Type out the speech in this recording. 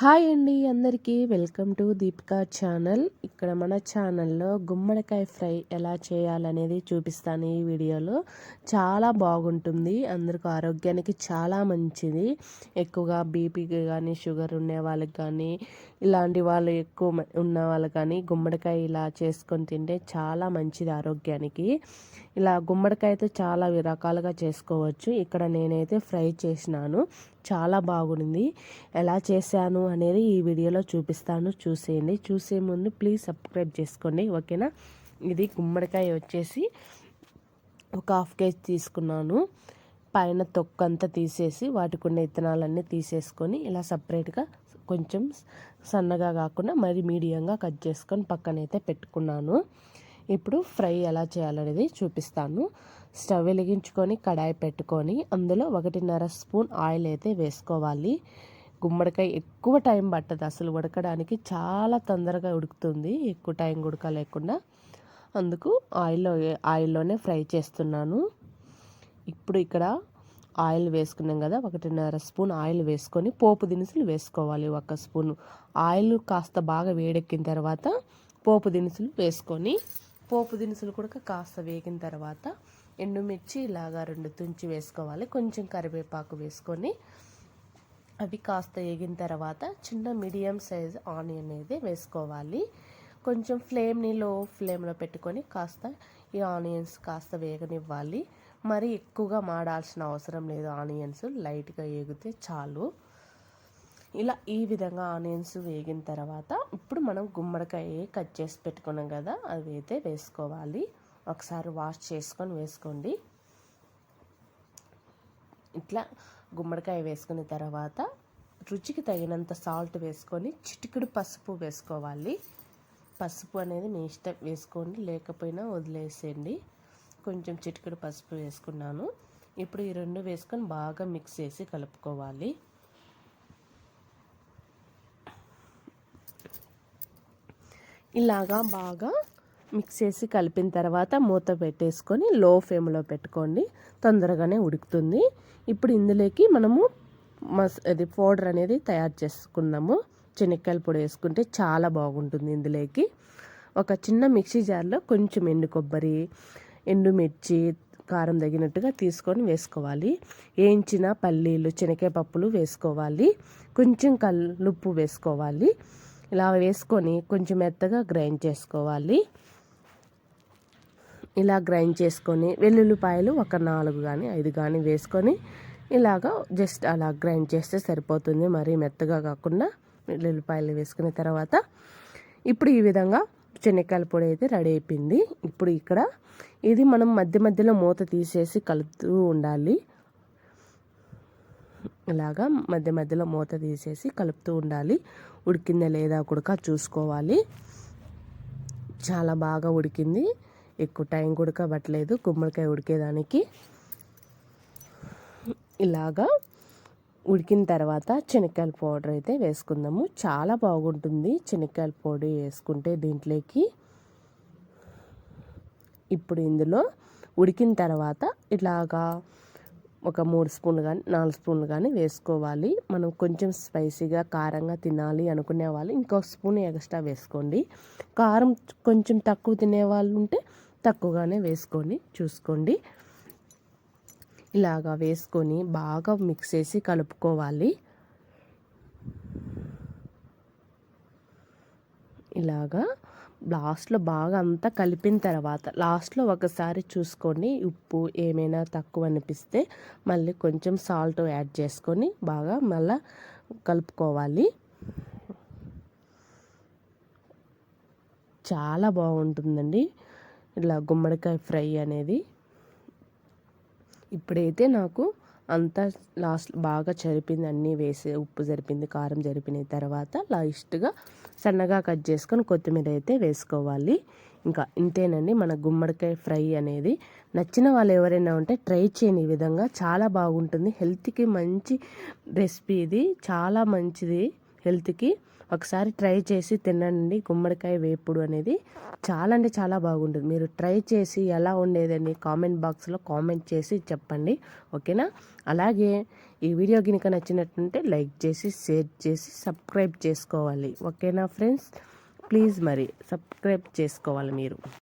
Hi అండి అందరికీ. Welcome to Deepika channel. ఇక్కడ మన ఛానల్లో గుమ్మడికాయ ఫ్రై ఎలా చేయాలనేది చూపిస్తాను ఈ వీడియోలో. చాలా బాగుంటుంది. అందరికీ ఆరోగ్యానికి చాలా మంచిది. ఎక్కువగా బీపీకి కానీ షుగర్ ఉండే వాళ్ళకి కానీ ఇలాంటి వాళ్ళు ఎక్కువ ఉన్న వాళ్ళు కానీ గుమ్మడికాయ ఇలా చేసుకొని తింటే చాలా మంచిది ఆరోగ్యానికి. ఇలా గుమ్మడికాయతో చాలా రకాలుగా చేసుకోవచ్చు. ఇక్కడ నేనైతే ఫ్రై చేసినాను. చాలా బాగుంది. ఎలా చేశాను అనేది ఈ వీడియోలో చూపిస్తాను. చూసేయండి. చూసే ముందు ప్లీజ్ సబ్స్క్రైబ్ చేసుకోండి. ఓకేనా? ఇది గుమ్మడికాయ వచ్చేసి ఒక హాఫ్ కేజీ తీసుకున్నాను. పైన తొక్కంతా తీసేసి వాటికి ఉన్న ఇత్తనాలన్నీ తీసేసుకొని ఇలా సపరేట్గా కొంచెం సన్నగా కాకుండా మరి మీడియంగా కట్ చేసుకొని పక్కనైతే పెట్టుకున్నాను. ఇప్పుడు ఫ్రై ఎలా చేయాలనేది చూపిస్తాను. స్టవ్ వెలిగించుకొని కడాయి పెట్టుకొని అందులో ఒకటిన్నర స్పూన్ ఆయిల్ అయితే వేసుకోవాలి. గుమ్మడికాయ ఎక్కువ టైం పట్టదు అసలు ఉడకడానికి. చాలా తొందరగా ఉడుకుతుంది ఎక్కువ టైం ఉడక లేకుండా అందుకు ఆయిల్లో ఆయిల్లోనే ఫ్రై చేస్తున్నాను. ఇప్పుడు ఇక్కడ ఆయిల్ వేసుకున్నాం కదా ఒకటిన్నర స్పూన్ ఆయిల్ వేసుకొని పోపు దినుసులు వేసుకోవాలి ఒక స్పూన్. ఆయిల్ కాస్త బాగా వేడెక్కిన తర్వాత పోపు దినుసులు వేసుకొని పోపు దినుసులు కూడా కాస్త వేగిన తర్వాత ఎండుమిర్చి ఇలాగా రెండు తుంచి వేసుకోవాలి కొంచెం కరివేపాకు వేసుకొని. అవి కాస్త వేగిన తర్వాత చిన్న మీడియం సైజ్ ఆనియన్ అయితే వేసుకోవాలి. కొంచెం ఫ్లేమ్ని లో ఫ్లేమ్లో పెట్టుకొని కాస్త ఈ ఆనియన్స్ కాస్త వేగనివ్వాలి. మరి ఎక్కువగా మాడాల్సిన అవసరం లేదు. ఆనియన్స్ లైట్గా వేగితే చాలు. ఇలా ఈ విధంగా ఆనియన్స్ వేగిన తర్వాత ఇప్పుడు మనం గుమ్మడికాయ కట్ చేసి పెట్టుకున్నాం కదా అవి అయితే వేసుకోవాలి. ఒకసారి వాష్ చేసుకొని వేసుకోండి. ఇట్లా గుమ్మడికాయ వేసుకున్న తర్వాత రుచికి తగినంత సాల్ట్ వేసుకొని చిటికెడు పసుపు వేసుకోవాలి. పసుపు అనేది మీ ఇష్టం. వేసుకోండి లేకపోయినా వదిలేసేయండి. కొంచెం చిటికెడు పసుపు వేసుకున్నాను. ఇప్పుడు ఈ రెండు వేసుకొని బాగా మిక్స్ చేసి కలుపుకోవాలి. ఇలాగా బాగా మిక్స్ చేసి కలిపిన తర్వాత మూత పెట్టేసుకొని లో ఫ్లేమ్లో పెట్టుకోండి. తొందరగానే ఉడుకుతుంది. ఇప్పుడు ఇందులోకి మనము మస్ అది పౌడర్ అనేది తయారు చేసుకున్నాము. చెనక్కాయల పొడి వేసుకుంటే చాలా బాగుంటుంది ఇందులోకి. ఒక చిన్న మిక్సీ జార్లో కొంచెం ఎండు కొబ్బరి ఎండుమిర్చి కారం తగినట్టుగా తీసుకొని వేసుకోవాలి. వేయించిన పల్లీలు శనగకాయ పప్పులు వేసుకోవాలి. కొంచెం కల్లుప్పు వేసుకోవాలి. ఇలా వేసుకొని కొంచెం మెత్తగా గ్రైండ్ చేసుకోవాలి. ఇలా గ్రైండ్ చేసుకొని వెల్లుల్లిపాయలు ఒక నాలుగు కానీ ఐదు కానీ వేసుకొని ఇలాగ జస్ట్ అలా గ్రైండ్ చేస్తే సరిపోతుంది. మరీ మెత్తగా కాకుండా వెల్లుల్లిపాయలు వేసుకున్న తర్వాత ఇప్పుడు ఈ విధంగా శనక్కాయల పొడి అయితే రెడీ అయిపోయింది. ఇప్పుడు ఇక్కడ ఇది మనం మధ్య మధ్యలో మూత తీసేసి కలుపుతూ ఉండాలి. ఇలాగా మధ్య మధ్యలో మూత తీసేసి కలుపుతూ ఉండాలి. ఉడికిందా లేదా కూడా చూసుకోవాలి. చాలా బాగా ఉడికింది. ఎక్కువ టైం ఉడకబట్టలేదు గుమ్మడికాయ ఉడికేదానికి. ఇలాగా ఉడికిన తర్వాత శనక్కాయల పౌడర్ అయితే వేసుకుందాము. చాలా బాగుంటుంది శనక్కాయల పొడి వేసుకుంటే దీంట్లోకి. ఇప్పుడు ఇందులో ఉడికిన తర్వాత ఇలాగా ఒక మూడు స్పూన్లు కానీ నాలుగు స్పూన్లు కానీ వేసుకోవాలి. మనం కొంచెం స్పైసీగా కారంగా తినాలి అనుకునే వాళ్ళు ఇంకో స్పూన్ ఎక్స్ట్రా వేసుకోండి. కారం కొంచెం తక్కువ తినే వాళ్ళు ఉంటే తక్కువగానే వేసుకొని చూసుకోండి. ఇలాగా వేసుకొని బాగా మిక్స్ చేసి కలుపుకోవాలి. ఇలాగా లాస్ట్లో బాగా అంతా కలిపిన తర్వాత లాస్ట్లో ఒకసారి చూసుకొని ఉప్పు ఏమైనా తక్కువ అనిపిస్తే మళ్ళీ కొంచెం సాల్ట్ యాడ్ చేసుకొని బాగా మళ్ళీ కలుపుకోవాలి. చాలా బాగుంటుందండి. ఇలా గుమ్మడికాయ ఫ్రై అనేది. ఇప్పుడైతే నాకు అంతా లాస్ట్ బాగా చరిపింది అన్నీ వేసి ఉప్పు జరిపింది కారం జరిపిన తర్వాత లాస్ట్గా సన్నగా కట్ చేసుకొని కొత్తిమీర అయితే వేసుకోవాలి. ఇంకా ఇంతేనండి మన గుమ్మడికాయ ఫ్రై అనేది. నచ్చిన వాళ్ళు ఎవరైనా ఉంటే ట్రై చేయని విధంగా. చాలా బాగుంటుంది. హెల్త్కి మంచి రెసిపీ ఇది. చాలా మంచిది హెల్త్కి. ఒకసారి ట్రై చేసి తినండి. గుమ్మడికాయ వేపుడు అనేది చాలా అంటే చాలా బాగుంటుంది. మీరు ట్రై చేసి ఎలా ఉండేదని కామెంట్ బాక్స్లో కామెంట్ చేసి చెప్పండి. ఓకేనా? అలాగే ఈ వీడియో కనుక నచ్చినట్టుంటే లైక్ చేసి షేర్ చేసి సబ్స్క్రైబ్ చేసుకోవాలి. ఓకేనా ఫ్రెండ్స్? ప్లీజ్ మరి సబ్స్క్రైబ్ చేసుకోవాలి మీరు.